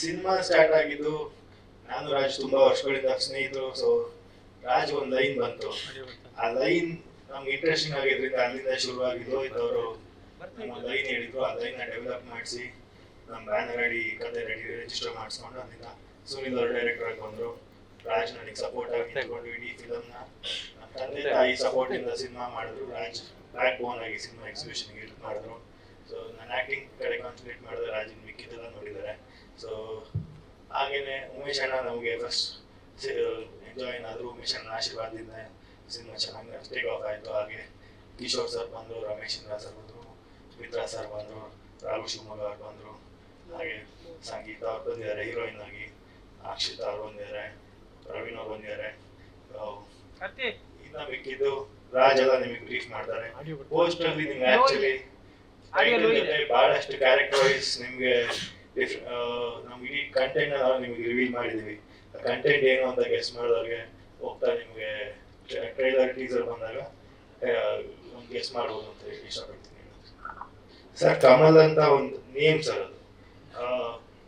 Cinema start ಆಗಿದ್ದು ನಾನು ರಾಜ್ ತುಂಬಾ ವರ್ಷಗಳಿಂದ ಸ್ನೇಹಿತರು ಸೊ ರಾಜ್ ಒಂದ್ ಲೈನ್ ಬಂತು. ಆ ಲೈನ್ ನಮ್ಗೆ ಇಂಟ್ರೆಸ್ಟಿಂಗ್ ಆಗಿದ್ರಿಂದ ಅಲ್ಲಿಂದ ಶುರುವಾಗಿದ್ದು ಇದ್ದವರು ನಮ್ಮ ಲೈನ್ ಹೇಳಿದ್ರು. ಆ ಲೈನ್ ಡೆವಲಪ್ ಮಾಡಿಸಿ ನಮ್ಮ ಬ್ಯಾನರ್ ರೆಡಿ ಕತೆ ರೆಡಿ ರಿಜಿಸ್ಟರ್ ಮಾಡಿಸ್ಕೊಂಡು ಅಲ್ಲಿಂದ ಸುನಿಲ್ ಅವರು ಡೈರೆಕ್ಟರ್ ಆಗಿ ಬಂದ್ರು. ರಾಜ್ ನನಗೆ ಸಪೋರ್ಟ್ ಆಗಿ ತಗೊಂಡು ಇಡೀ ಫಿಲಮ್ನ ನಮ್ಮ ತಂದೆ ತಾಯಿ ಸಪೋರ್ಟ್ ಇಂದ ಸಿನಿಮಾ ಮಾಡಿದ್ರು. ರಾಜ್ ಬ್ಯಾಕ್ ಬೋನ್ ಆಗಿ ಸಿನಿಮಾ ಎಕ್ಸಿಬಿಷನ್ ಹೆಲ್ಪ್ ಮಾಡಿದ್ರು. ಸೊ ನನ್ನ ಆಕ್ಟಿಂಗ್ ಕಡೆ ಕಾನ್ಸಂಟ್ರೇಟ್ ಮಾಡಿದ್ರೆ ರಾಜನ್ ಮಿಕ್ಕಿದ್ದೆಲ್ಲ ನೋಡಿದ್ದಾರೆ. ಸೊ ಹಾಗೇನೆ ಉಮೇಶ್ ಅಣ್ಣ ನಮಗೆ ಫಸ್ಟ್ ಎಂಜಾಯ್ ಆದರು ಉಮೇಶ್ ಅಣ್ಣ ಆಶೀರ್ವಾದದಿಂದ ಸಿನಿಮಾ ಚೆನ್ನಾಗಿ ಟೇಕ್ ಆಫ್ ಆಯಿತು. ಹಾಗೆ ಕಿಶೋರ್ ಸರ್ ಬಂದರು ರಮೇಶ್ ಇಂದ್ರ ಸರ್ ಬಂದರು ಮಿತ್ರ ಸರ್ ಬಂದರು ರಾಘು ಶಿವಮೊಗ್ಗ ಅವ್ರು ಬಂದರು. ಹಾಗೆ ಸಂಗೀತ ಅವ್ರು ಬಂದಿದ್ದಾರೆ ಹೀರೋಯಿನ್ ಆಗಿ. ಅಕ್ಷಿತಾ ಅವ್ರು ಬಂದಿದ್ದಾರೆ ಪ್ರವೀಣ್ ಅವ್ರು ಬಂದಿದ್ದಾರೆ. ಇನ್ನ ಮಿಕ್ಕಿದ್ದು ರಾಜ್ ಎಲ್ಲ ನಿಮಗೆ ಬ್ರೀಫ್ ಮಾಡ್ತಾರೆ. ಪೋಸ್ಟ್ ಅಲ್ಲಿ ನಿಮ್ಗೆ ಆಕ್ಚುಲಿ. ಬಹಳಷ್ಟು ಕ್ಯಾರೆಕ್ಟರ್ ವೈಸ್ ನಿಮ್ಗೆ ನಮ್ ಇಡೀ ಕಂಟೆಂಟ್ ನಾವು ನಿಮ್ಗೆ ರಿವೀಲ್ ಮಾಡಿದೀವಿ. ಕಂಟೆಂಟ್ ಏನು ಅಂತ ಗೆಸ್ ಮಾಡಿದವ್ರಿಗೆ ಹೋಗ್ತಾ ನಿಮ್ಗೆ ಟ್ರೈಲರ್ ಟೀಸರ್ ಬಂದಾಗ ಗೆಸ್ ಮಾಡ್ಬೋದು ಅಂತ ಇಷ್ಟಪಡ್ತೀನಿ. ಸರ್ ಕಮಲ್ ಅಂತ ಒಂದು ನೇಮ್ ಸರ್ ಅದು. ಆ,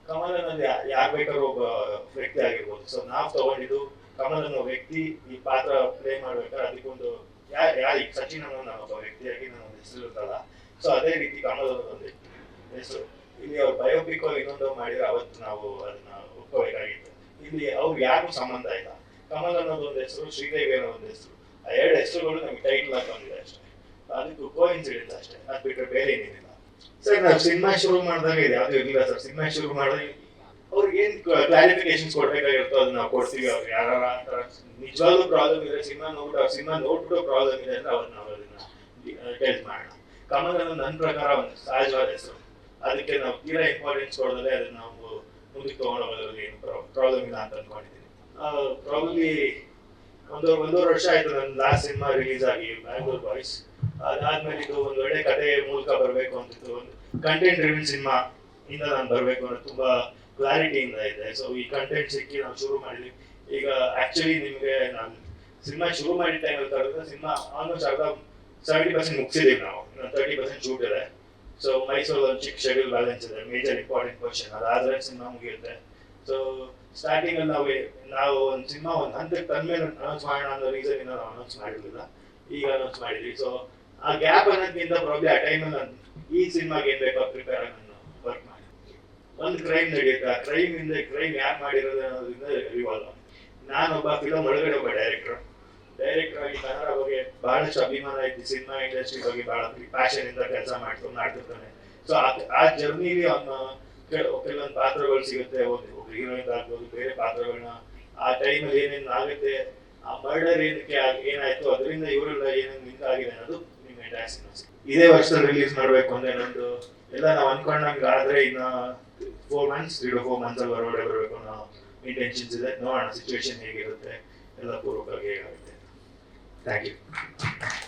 ಕಮಲ್ ಅನ್ನೋದು ಯಾರು ಬೇಕಾದ್ರೂ ಒಬ್ಬ ವ್ಯಕ್ತಿ ಆಗಿರ್ಬೋದು. ಸೊ ನಾವ್ ತಗೊಂಡಿದ್ದು ಕಮಲ್ ಅನ್ನೋ ವ್ಯಕ್ತಿ ಈ ಪಾತ್ರ ಪ್ಲೇ ಮಾಡ್ಬೇಕಾದ್ರೆ ಅದಕ್ಕೊಂದು ಯಾರು ಯಾರು ಸಚಿನ್ ಅನ್ನೋ ನಾನು ಒಬ್ಬ ವ್ಯಕ್ತಿಯಾಗಿ ನನ್ನ ಒಂದು ಹೆಸರು ಇರ್ತಲ್ಲ ಸೊ ಅದೇ ರೀತಿ ಕಮಲ್ ಅನ್ನೋದು ಒಂದು ಹೆಸರು. ಇಲ್ಲಿ ಅವ್ರು ಬಯೋಪಿಕ್ ಇನ್ನೊಂದು ಮಾಡಿದ್ರೆ ಅವತ್ತು ನಾವು ಅದನ್ನ ಒಪ್ಕೋಬೇಕಾಗಿತ್ತು ಇಲ್ಲಿ ಅವ್ರು ಯಾರಿಗೂ ಸಂಬಂಧ ಇಲ್ಲ. ಕಮಲ್ ಅನ್ನೋದು ಒಂದು ಹೆಸರು, ಶ್ರೀದೇವಿ ಅನ್ನೋ ಒಂದು ಹೆಸರು. ಆ ಎರಡು ಹೆಸರುಗಳು ನಮ್ಗೆ ಟೈಟಲ್ ಆಗಿ ಬಂದಿದೆ ಅಷ್ಟೇ. ಅದಕ್ಕೆ ಕೋ ಇನ್ಸಿಡೆಂಟ್ ಅಷ್ಟೇ. ಅದು ಬಿಟ್ಟರೆ ಬೇರೆ ಏನಿಲ್ಲ. ಸರ್ ನಾವು ಸಿನಿಮಾ ಶುರು ಮಾಡಿದಾಗ ಇದು ಯಾವ್ದು ಇರಲಿಲ್ಲ ಸರ್ ಸಿನಿಮಾ ಶುರು ಮಾಡಿದ್ರೆ ಅವ್ರಿಗೆ ಏನ್ ಕ್ಲಾರಿಫಿಕೇಶನ್ಸ್ ಕೊಡ್ಬೇಕಾಗಿರುತ್ತೋ ಅದನ್ನ ನಾವು ಕೊಡ್ತೀವಿ ಅವ್ರು. ಯಾರ ನಿಜವಾಗ್ಲೂ ಪ್ರಾಬ್ಲಮ್ ಇದೆ ಸಿನಿಮಾ ನೋಡ್ಬಿಟ್ಟು ಸಿನಿಮಾ ನೋಡ್ಬಿಟ್ಟು ಪ್ರಾಬ್ಲಮ್ ಇದೆ ಅಂದ್ರೆ ಅವ್ರು ನಾವು ಅದನ್ನ ಮಾಡೋಣ. ಕಮಲ್ ಅನ್ನೋದು ನನ್ನ ಪ್ರಕಾರ ಒಂದು ಸಹಜವಾದ ಹೆಸರು. ಅದಕ್ಕೆ ನಾವು ತೀರಾ ಇಂಪಾರ್ಟೆನ್ಸ್ ಕೊಡದಲ್ಲೇ ಅದನ್ನ ನಾವು ಮುಂದಕ್ಕೆ ತಗೊಂಡೋಗೋದ್ರಲ್ಲಿ ಏನು ಪ್ರಾಬ್ಲಮ್ ಇಲ್ಲ ಅಂತ ಅನ್ಕೊಂಡಿದ್ದೀನಿ ಪ್ರಾಬ್ಲಿ ಒಂದು ಒಂದೂವರೆ ವರ್ಷ ಆಯ್ತು ನನ್ನ ಲಾಸ್ಟ್ ಸಿನಿಮಾ ರಿಲೀಸ್ ಆಗಿ ಬ್ಯಾಂಗ್ಳೂರ್ ಬಾಯ್ಸ್ ಅದಾದ್ಮೇಲೆ ಇದು ಒಂದು ಒಳ್ಳೆ ಕತೆ ಮೂಲಕ ಬರಬೇಕು ಅಂತಿತ್ತು. ಒಂದು ಕಂಟೆಂಟ್ ರಿವ್ಯೂ ಸಿನಿಮಾ ಇಂದ ನಾನು ಬರಬೇಕು ಅನ್ನೋದು ತುಂಬಾ ಕ್ಲಾರಿಟಿಯಿಂದ ಇದೆ ಸೊ ಈ ಕಂಟೆಂಟ್ ಸಿಕ್ಕಿ ನಾವು ಶುರು ಮಾಡಿದ್ವಿ. ಈಗ ಆಕ್ಚುಲಿ ನಿಮಗೆ ನಾನು ಸಿನಿಮಾ ಶುರು ಮಾಡಿದ ಟೈಮಲ್ಲಿ ತಗೊಂಡ್ರೆ ಸಿನಿಮಾ ಆಲ್ಮೋಸ್ಟ್ ಅರ್ಧ ಸೆವೆಂಟಿ ಪರ್ಸೆಂಟ್ ಮುಗಿಸಿದೀವಿ ನಾವು. ತರ್ಟಿ ಪರ್ಸೆಂಟ್ ಶೂಟ್ ಇದೆ. ಸೊ ಮೈಸೂರಲ್ಲಿ ಒಂದು ಚಿಕ್ಕ ಶೆಡ್ಯೂಲ್ ಬ್ಯಾಲೆನ್ಸ್ ಇದೆ ಮೇಜರ್ ಇಂಪಾರ್ಟೆಂಟ್ ಕ್ವಶನ್ ಅದಾದ್ರೆ ಸಿನಿಮಾ ಮುಗಿಯುತ್ತೆ. ಸೊ ಸ್ಟಾರ್ಟಿಂಗ್ ಅಲ್ಲಿ ನಾವು ನಾವು ಒಂದು ಸಿನಿಮಾ ಒಂದು ಹಂತಕ್ಕೆ ತಂದ್ಮೇಲೆ ಅನೌನ್ಸ್ ಮಾಡೋಣ ಅನ್ನೋ ರೀಸನ್ ಇಂದ ನಾವು ಅನೌನ್ಸ್ ಮಾಡಿರಲಿಲ್ಲ. ಈಗ ಅನೌನ್ಸ್ ಮಾಡಿದ್ವಿ. ಸೊ ಆ ಗ್ಯಾಪ್ ಅನ್ನೋದ್ಕಿಂತ ಪ್ರಾಬ್ಲಿ ಆ ಟೈಮಲ್ಲಿ ನಾನು ಈ ಸಿನಿಮಾಗೆ ಏನ್ ಬೇಕೋ ಪ್ರಿಪೇರ್ ಆಗಿ ನಾನು ವರ್ಕ್ ಮಾಡಿ ಒಂದು ಕ್ರೈಮ್ ನಡೆಯುತ್ತೆ ಆ ಕ್ರೈಮ್ ಇಂದ ಕ್ರೈಮ್ ಯಾರು ಮಾಡಿರೋದು ಅನ್ನೋದ್ರಿಂದ ರಿವಾಲ್ವ್ ನಾನೊಬ್ಬ ಫಿಲಮ್ ಒಳಗಡೆ ಒಬ್ಬ ಡೈರೆಕ್ಟರ್ ಡೈರೆಕ್ಟರ್ ಆಗಿ ಕನ್ನಡ ಬಹಳಷ್ಟು ಅಭಿಮಾನ ಐತಿ ಸಿನಿಮಾ ಇಂಡಸ್ಟ್ರಿ ಬಗ್ಗೆ ಬಹಳ ಪ್ಯಾಷನ್ ಇಂದ ಕೆಲಸ ಮಾಡ್ಕೊಂಡು ಮಾಡ್ತಿರ್ತಾನೆ. ಸೊ ಆ ಜರ್ನಿಲಿ ಅವನ ಕೆಲವೊಂದು ಪಾತ್ರಗಳು ಸಿಗುತ್ತೆ. ಒಬ್ಬ ಹೀರೋಯಿನ್ ಆಗ್ಬೋದು, ಬೇರೆ ಪಾತ್ರಗಳನ್ನ. ಆ ಟೈಮಲ್ಲಿ ಏನೇನು ಆಗುತ್ತೆ, ಆ ಮರ್ಡರ್ ಏನಕ್ಕೆ ಏನಾಯ್ತು, ಅದರಿಂದ ಇವರೆಲ್ಲ ಏನೇನು ಲಿಂಕ್ ಆಗಿದೆ ಅನ್ನೋದು ನಿಮ್ಗೆ ಇದೇ ವರ್ಷದಲ್ಲಿ ರಿಲೀಸ್ ಮಾಡ್ಬೇಕು ಅಂದ್ರೆ ನಂದು ಎಲ್ಲ ನಾವು ಅನ್ಕೊಂಡಂಗೆ ಆದ್ರೆ ಇನ್ನ four months three to four months ಅಲ್ಲಿ ಹೊರಗಡೆ ಬರಬೇಕು ಅನ್ನೋ ಇಂಟೆನ್ಷನ್ಸ್ ಇದೆ. ನೋಡೋಣ ಸಿಚುವೇಶನ್ ಹೇಗಿರುತ್ತೆ. ಎಲ್ಲ ಪೂರ್ವಕವಾಗಿ ಹೇಗಾಗುತ್ತೆ. Thank you.